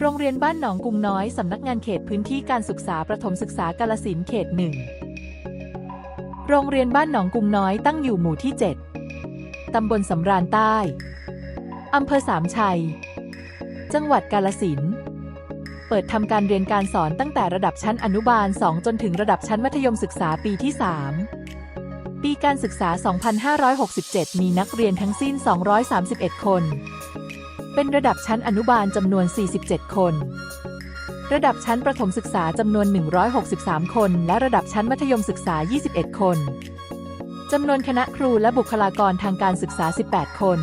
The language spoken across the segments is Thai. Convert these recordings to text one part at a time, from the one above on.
โรงเรียนบ้านหนองกุงน้อย สำนักงานเขตพื้นที่การศึกษาประถมศึกษากาลสินเขตหนึ่ง โรงเรียนบ้านหนองกุงน้อยตั้งอยู่หมู่ที่ 7 ตำบลสำราญใต้ อำเภอสามชัย จังหวัดกาลสิน เปิดทำการเรียนการสอนตั้งแต่ระดับชั้นอนุบาล 2 จนถึงระดับชั้นมัธยมศึกษาปีที่ 3 ปีการศึกษา 2567 มีนักเรียนทั้งสิ้น 231 คน เป็นระดับชั้นอนุบาลจำนวน 47 คน ระดับชั้นประถมศึกษาจำนวน 163 คน และระดับชั้นมัธยมศึกษา 21 คนจำนวนคณะครูและบุคลากรทางการศึกษา 18 คน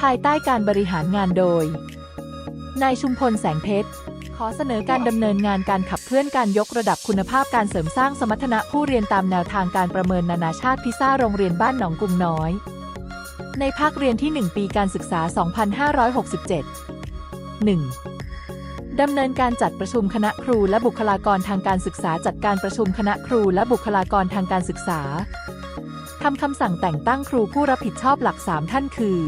ภายใต้การบริหารงานโดย นายชุมพลแสงเพชร ขอเสนอการดำเนินงานการขับเคลื่อนการยกระดับคุณภาพการเสริมสร้างสมรรถนะผู้เรียนตามแนวทางการประเมินนานาชาติพิซ่าโรงเรียนบ้านหนองกุงน้อย ในภาคเรียนที่ 1 ปีการศึกษา 2567 1. ดำเนินการจัดประชุมคณะครูและบุคลากรทางการศึกษาจัดการประชุมคณะครูและบุคลากรทางการศึกษาทำคำสั่งแต่งตั้งครูผู้รับผิดชอบหลัก 3 ท่านคือ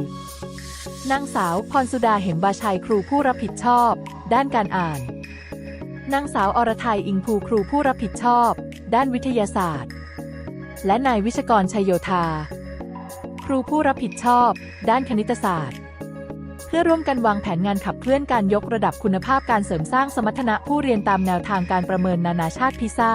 นางสาวพรสุดาเหมบาชัยครูผู้รับผิดชอบ ด้านการอ่านนางสาวอรไทยอิงภูครูผู้รับผิดชอบ ด้านวิทยาศาสตร์ และนายวิชกรชัยโยธา ครูผู้รับผิดชอบ ด้านคณิตศาสตร์ เพื่อร่วมกันวางแผนงานขับเคลื่อนการยกระดับคุณภาพการเสริมสร้างสมรรถนะผู้เรียนตามแนวทางการประเมินนานาชาติพิซ่า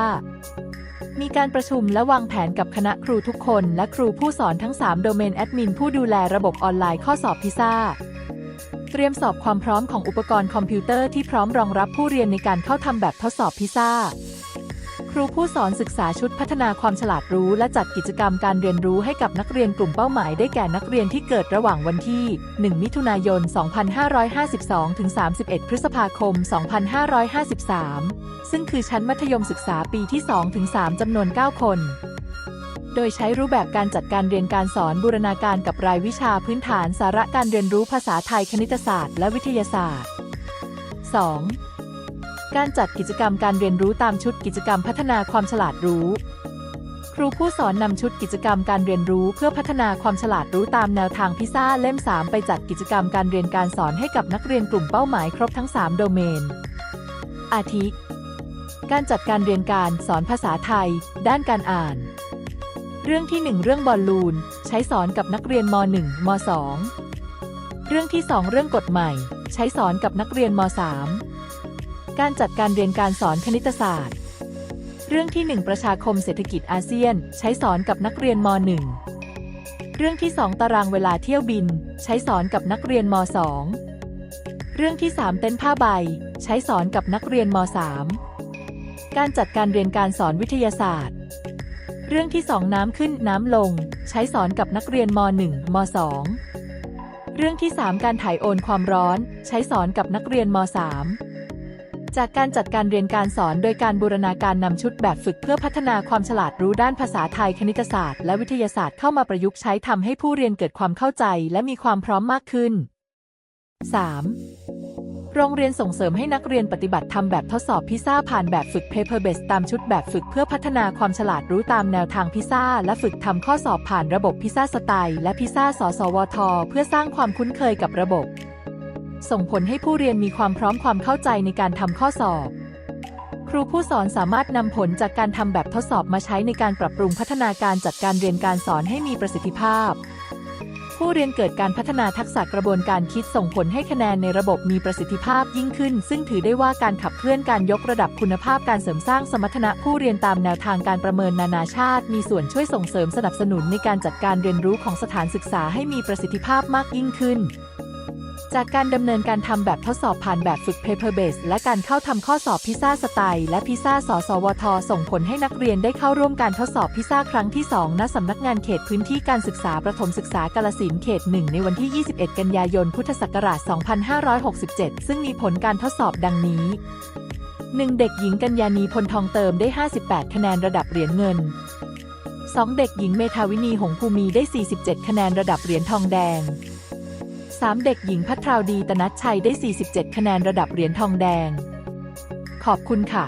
มีการประชุมและวางแผนกับคณะครูทุกคนและครูผู้สอนทั้ง 3 โดเมนแอดมินผู้ดูแลระบบออนไลน์ข้อสอบพิซ่าเตรียมสอบความพร้อมของอุปกรณ์คอมพิวเตอร์ที่พร้อมรองรับผู้เรียนในการเข้าทำแบบทดสอบพิซ่า ครูผู้สอนศึกษาชุดพัฒนาความฉลาดรู้ และจัดกิจกรรมการเรียนรู้ให้กับนักเรียนกลุ่มเป้าหมายได้แก่นักเรียนที่เกิดระหว่างวันที่ 1 มิถุนายน 2552 ถึง 31 พฤษภาคม 2553 ซึ่งคือชั้นมัธยมศึกษาปีที่ 2 ถึง 3จำนวน 9 คน โดยใช้รูปแบบการจัดการเรียนการสอนบูรณาการกับรายวิชาพื้นฐานสาระการเรียนรู้ภาษาไทยคณิตศาสตร์ และวิทยาศาสตร์ 2. การจัดกิจกรรมการเรียนรู้ตามชุดกิจกรรมพัฒนาความฉลาดรู้ ครูผู้สอนนำชุดกิจกรรมการเรียนรู้เพื่อพัฒนาความฉลาดรู้ตามแนวทางพิซ่าเล่ม 3 ไปจัดกิจกรรมการเรียนการสอนให้กับนักเรียนกลุ่มเป้าหมายครบทั้ง 3 โดเมน อาทิ การจัดการเรียนการสอนภาษาไทย ด้านการอ่าน เรื่องที่ 1 เรื่องบอลลูน ใช้สอนกับนักเรียนม .1 ม .2 เรื่องที่ 2 เรื่องกฎใหม่ ใช้สอนกับนักเรียนม .3 การจัดการเรียนการสอนคณิตศาสตร์ เรื่องที่ 1 ประชาคมเศรษฐกิจอาเซียน ใช้สอนกับนักเรียนม .1 เรื่องที่ 2 ตารางเวลาเที่ยวบิน ใช้สอนกับนักเรียนม .2 เรื่องที่ 3 เต็นท์ผ้าใบ ใช้สอนกับนักเรียนม .3 การจัดการเรียนการสอนวิทยาศาสตร์ เรื่องที่ 2 น้ำขึ้นน้ำลง ใช้สอนกับนักเรียนม .1 ม .2 เรื่องที่ 3 การถ่ายโอนความร้อน ใช้สอนกับนักเรียนม .3 จากการจัดการเรียนการสอนโดยการบูรณาการนำชุดแบบฝึกเพื่อพัฒนาความฉลาดรู้ด้านภาษาไทยคณิตศาสตร์ และวิทยาศาสตร์เข้ามาประยุกต์ใช้ทำให้ผู้เรียนเกิดความเข้าใจและมีความพร้อมมากขึ้น 3. โรงเรียนส่งเสริมให้นักเรียนปฏิบัติทำแบบทดสอบพิซ่าผ่านแบบฝึก Paper Based ตามชุดแบบฝึกเพื่อพัฒนาความฉลาดรู้ตามแนวทางพิซ่าและฝึกทำข้อสอบผ่านระบบพิซ่าสไตล์และพิซ่าสสวท เพื่อสร้างความคุ้นเคยกับระบบ ส่งผลให้ผู้เรียนมีความพร้อมความเข้าใจในการทำข้อสอบ ครูผู้สอนสามารถนำผลจากการทำแบบทดสอบมาใช้ในการปรับปรุงพัฒนาการจัดการเรียนการสอนให้มีประสิทธิภาพ ผู้เรียนเกิดการพัฒนาทักษะกระบวนการคิดส่งผลให้คะแนนในระบบมีประสิทธิภาพยิ่งขึ้น ซึ่งถือได้ว่าการขับเคลื่อนการยกระดับคุณภาพการเสริมสร้างสมรรถนะผู้เรียนตามแนวทางการประเมินนานาชาติ มีส่วนช่วยส่งเสริมสนับสนุนในการจัดการเรียนรู้ของสถานศึกษาให้มีประสิทธิภาพมากยิ่งขึ้น จากการดำเนินการทำแบบทดสอบผ่านแบบฝึก Paper Base และการเข้าทำข้อสอบพิซ่าสไตล์และพิซ่าสสวท ส่งผลให้นักเรียนได้เข้าร่วมการทดสอบพิซ่าครั้งที่ 2 ณสำนักงานเขตพื้นที่การศึกษาประถมศึกษากาลสินเขต 1 ในวันที่ 21 กันยายน พุทธศักราช 2567 ซึ่งมีผลการทดสอบดังนี้ 1. เด็กหญิงกัญญานีพลทองเติมได้ 58 คะแนนระดับเหรียญเงิน 2. เด็กหญิงเมธาวินีหงภูมีได้ 47 คะแนนระดับเหรียญทองแดง 3. เด็กหญิงพัทราวดีตนัชชัยได้ 47 คะแนนระดับเหรียญทองแดง ขอบคุณค่ะ